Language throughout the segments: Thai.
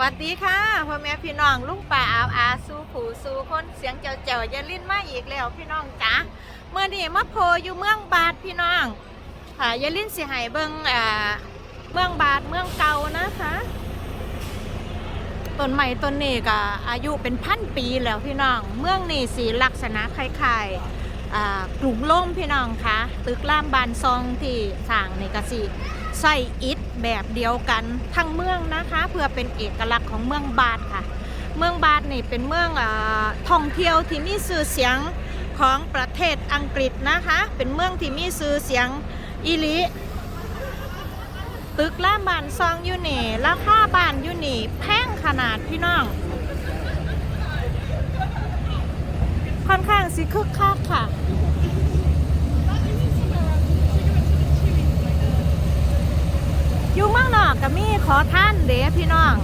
วัสดีค่ะพ่อแม่พี่น้องลุงป่าอาอาสู้ผูสู้คนเสียงเจ้าเจ้าอย่าลิ้นมาอีกแล้วพี่น้องจ๋าเมื่อนี้มาโพอยู่เมืองบาดพี่น้องค่ะอย่าลิ้นสิให้เบิ่งอ่าเมืองบาดเมืองเก่านะคะต้นใหม่ต้นนี้ก็อายุเป็นพันปีแล้วพี่น้อง เมืองนี่สีลักษณะคล้ายๆอ่ กลุ่มล่มพี่น้องคะตึกล่ามบานซองที่สร้างนี่ก็สิใส่อิฐแบบเดียวกันทั้งเมืองนะคะ เพื่อเป็นเอกลักษณ์ของเมืองบาดค่ะ เมืองบาดนี่เป็นเมืองอท่องเที่ยวที่มีชื่อเสียงของประเทศอังกฤษนะคะ เป็นเมืองที่มีชื่อเสียงอีหลีตึกล่ามบานซองอยู่นี่ราคาบานอยู่นี่แพงขนาดพี่น้อง ค่อนข้างสิคึกคักค่ะ อยู่เมืองนอกก็มีขอท่านเด้พี่น้อง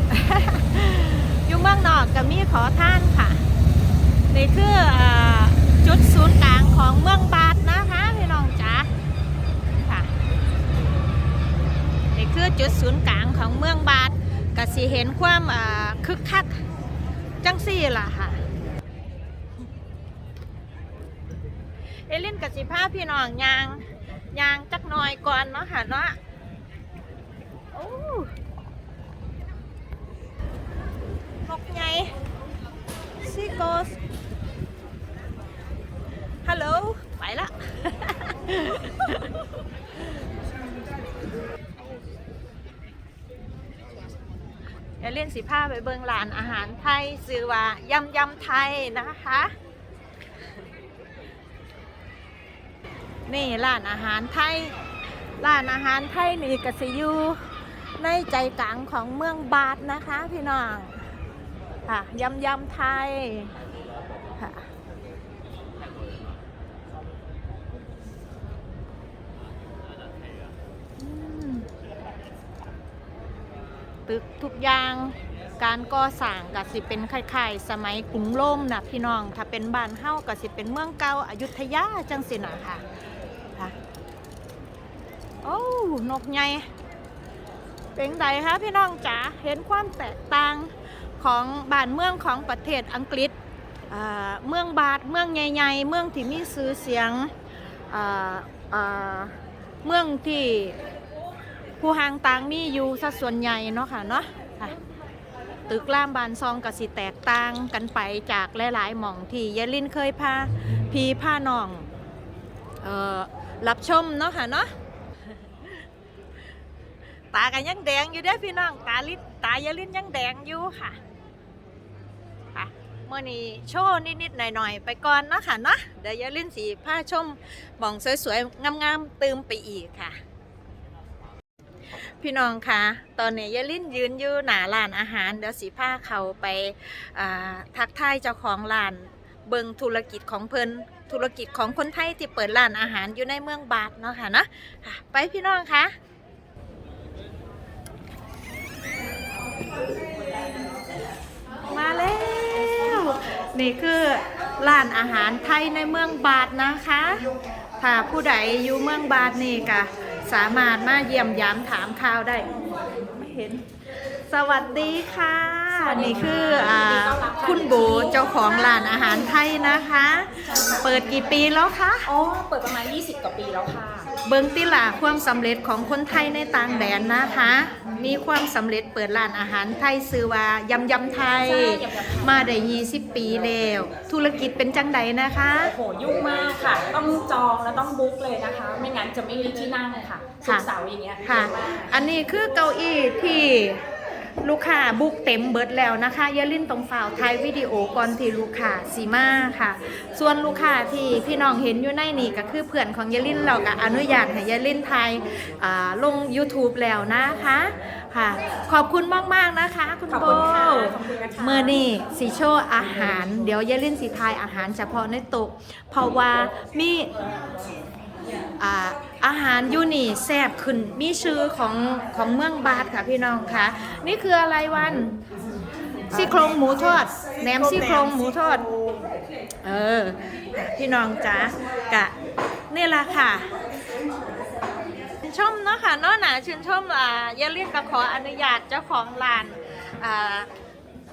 อยู่เมืองนอกก็มีขอท่านค่ะนี่คืออจุดศูนย์กลางของเมืองบาดนะคะพี่น้องจ๋าค่ะนี่คือจุดศูนย์กลางของเมืองบาดก็สิเห็นความอ่าคึกคักจังซี่ล่ะค่ะ เอลินกับสิพาพี่น้องยางยางจักหน่อยก่อนเนาะค่ะเนาะโอ้นกไงซีโกสฮัลโหลไปละ เอล่นสิผ้าไปเบิงร้านอาหารไทยซื้อว่ายำยำไทยนะคะ นี่ร้านอาหารไทยร้านอาหารไทยนี่กสิอยูในใจกลางของเมืองบาดนะคะพี่น้องค่ะยำยำไทยค่ะตึกทุกอย่างการก่อสร้างก็สิเป็นคล้ายๆสมัยกรุงร่มนะพี่น้อง ถ้าเป็นบ้านเฮ้าก็สิเป็นเมืองเก่าอายุทยาจังสินะค่ะ คะโอ้นกใหญ่เป็นไดคะพี่น้องจ๋าเห็นความแตกต่างของบ้านเมืองของประเทศอังกฤษเมืองบาดเมืองใหญ่ๆเมืองที่มีชื่อเสียงเมืองที่ผู้ห่างต่างมีอยู่สัดส่วนใหญ่เนาะค่ะเนาะตึกล่ามบานซองก็สิแตกต่างกันไปจากหลายๆหม่องที่ยายลินเคยพาพี่พาน้องอ รับชมเนาะค่ะเนาะตากันยังแดงอยู่เด้พี่น้องตาลิ้นตายาลิ้นยังแดงอยู่ค่ะค่ะเมื่อนี้โชว์นิดๆหน่อยๆไปก่อนเนาะค่ะเนาะเดี๋ยวยาลิ้นสีผ้าชมบ่องสวยๆงามๆเติมไปอีกค่ะพี่น้องคะตอนนี้ยาลิ้นยืนอยู่หน้าร้านอาหาร เดี๋ยวสีผ้าเขาไปาทักทายเจ้าของร้าน เบิงธุรกิจของเพิ่น ธุรกิจของคนไทยที่เปิดร้านอาหารอยู่ในเมืองบาดเนาะค่ะเนาะไปพี่น้องคะมาแล้ว นี่คือร้านอาหารไทยในเมืองบาดนะคะถ้าผู้ใดอยู่เมืองบาดนี่ก็สามารถมาเยี่ยมยามถามข่าวได้ ไม่เห็น สวัสดีค่ะ นี่คืออาคุณโบเจ้าของร้านอาหารไทยนะคะ เปิดกี่ปีแล้วคะ อ๋อ เปิดประมาณ 20 กว่าปีแล้วค่ะ เบิงติล่าความสำเร็จของคนไทยในต่างแดนนะคะ มีความสำเร็จเปิดร้านอาหารไทยซื้อว่ายำยำไทย ใช่ยำยำไทย มาได้20 ปีแล้ว ธุรกิจเป็นจังใดนะคะ โอ้โหยุ่งมากค่ะ ต้องจองแล้วต้องบุ๊กเลยนะคะ ไม่งั้นจะไม่มีที่นั่งค่ะสุกร์เสาร์อย่างเงี้ยค่ะ เยอมากอันนี้คือเก้าอี้ที่ ลูกค้าบุกเต็มเบิดแล้วนะคะอย่าลืมตรงฝ่าวไทยวิดีโอก่อนที่ลูกค้าสีมาค่ะ ส่วนลูกค้าที่พี่น้องเห็นอยู่ในนี่ก็คือเพื่อนของยาลินเราก็อนุญาตให้ยาลินไทยอ่าลง YouTube แล้วนะคะค่ะ ขอบคุณมากๆนะคะ คุณขอบโบคุณค่ะขอบคุณนะคะเมื่อนี่สีโชว์อาหาร เดี๋ยวยาลินสีทายอาหารเฉพาะในโต๊ะเพราะว่ามี อ่าอาหารยูนี่แซ่บขึ้นมีชื่อของของเมืองบาดค่ะพี่น้องค่ะ นี่คืออะไรวันซี่โครงหมูทอดแหนมซี่โครงหมูทอด เออ พี่น้องจ๋ากะนี่แหละค่ะชื่นชมเนาะค่ะเนาะหนาชื่นชมล่ะอย่าเรียกกับขออนุญาตเจ้าของร้านอ่า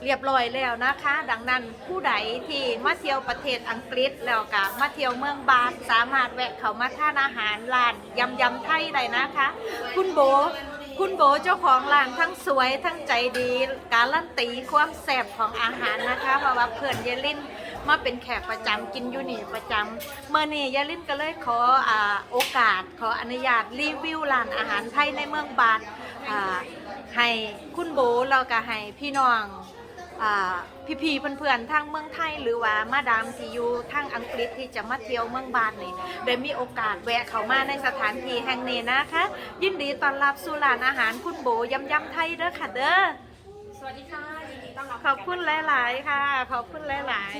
เรียบร้อยแล้วนะคะ ดังนั้นผู้ใดที่มาเที่ยวประเทศอังกฤษแล้วก็มาเที่ยวเมืองบาทสามารถแวะเข้ามาทานอาหารร้านยำยำไทยได้นะคะ คุณโบคุณโบเจ้าของร้านทั้งสวยทั้งใจดี การันตีความแซ่บของอาหารนะคะเพราะว่าเพื่อนเยลินมาเป็นแขกประจำกินยูนี่ประจำเมื่อนี้ยลินก็เลยขออโอกาส ขออนุญาตรีวิวร้านอาหารไทยในเมืองบาทอ่าให้คุณโบแล้วก็ให้พี่น้อง อ่าพี่ๆเพื่อนๆทางเมืองไทยหรือว่ามาดามที่อยู่ทางอังกฤษที่จะมาเที่ยวเมืองบาทนี่ได้มีโอกาสแวะเข้ามาในสถานที่แห่งนี้นะคะ ยินดีต้อนรับสู่ร้านอาหารคุณโบยำยำไทยเด้อค่ะเด้อสวัสดีค่ะยินดีต้อนรับขอบคุณหลาย ๆ ค่ะ ขอบคุณหลาย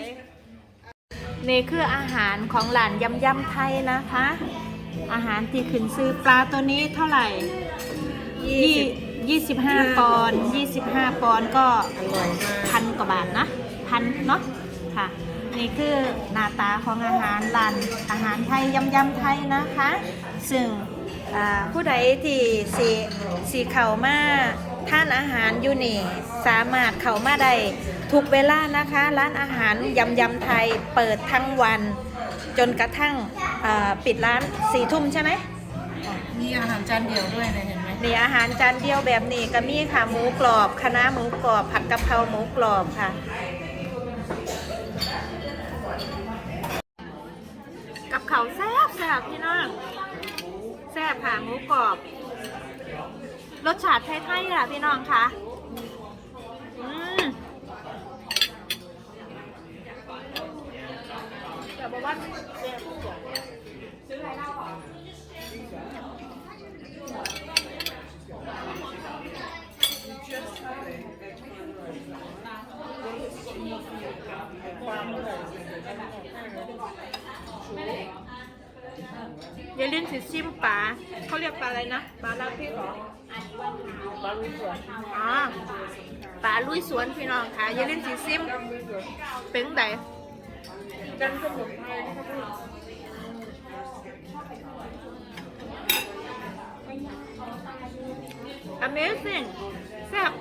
ๆนี่คืออาหารของร้านยำยำไทยนะคะ อาหารที่ขึ้นซื้อปลาตัวนี้เท่าไหร่ยี่ ยี่สิบห้าปอนด์ยี่สิบห้าปอนด์ก็พันกว่าบาทนะพันเนาะค่ะ นี่คือหน้าตาของอาหารร้านอาหารไทยยำยำไทยนะคะ ซึ่งผู้ใดที่สีสีเข่ามาท่านอาหารอยู่นี่สามารถเข้ามาได้ทุกเวลานะคะ ร้านอาหารยำยำไทยเปิดทั้งวัน จนกระทั่งปิดร้านสี่ทุ่มใช่ไหมมีอาหารจานเดียวด้วยนะเห็นไหม นี่อาหารจานเดียวแบบนี้ก็มีค่ะหมูกรอบคะน้าหมูกรอบ ผัดกะเพราหมูกรอบค่ะกับเขาแซ่บแซ่บพี่น้องแซ่บค่ะหมูกรอบ รสชาติไทยๆค่ะพี่น้องค่ะอืมแต่บอกว่าเจ๊ผู้บอกซื้ออะไรเล่าก่อน เยลินสิซิมปลาเขาเรียกปลาอะไรนะปลาลาพี่หรอปลาลุยสวนอ๋อปลาลุยสวนพี่น้องค่ะเยลินสิซิมเป็นไงจันสมุนไพรนะครับ Amazing แซ่บ